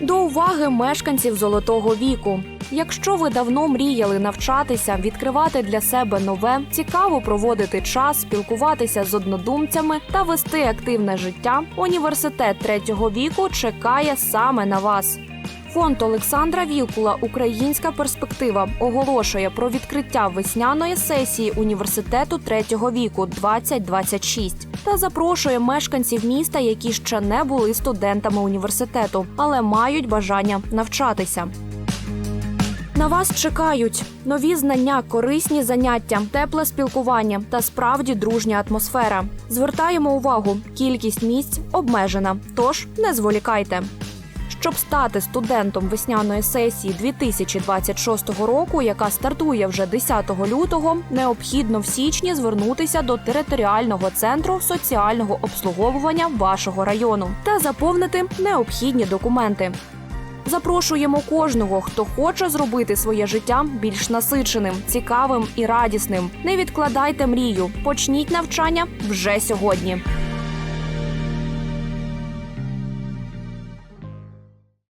До уваги мешканців золотого віку. Якщо ви давно мріяли навчатися, відкривати для себе нове, цікаво проводити час, спілкуватися з однодумцями та вести активне життя, університет третього віку чекає саме на вас. Фонд Олександра Вілкула Українська перспектива оголошує про відкриття весняної сесії університету третього віку 2026 та запрошує мешканців міста, які ще не були студентами університету, але мають бажання навчатися. На вас чекають нові знання, корисні заняття, тепле спілкування та справді дружня атмосфера. Звертаємо увагу, кількість місць обмежена, тож не зволікайте. Щоб стати студентом весняної сесії 2026 року, яка стартує вже 10 лютого, необхідно в січні звернутися до територіального центру соціального обслуговування вашого району та заповнити необхідні документи. Запрошуємо кожного, хто хоче зробити своє життя більш насиченим, цікавим і радісним. Не відкладайте мрію, почніть навчання вже сьогодні.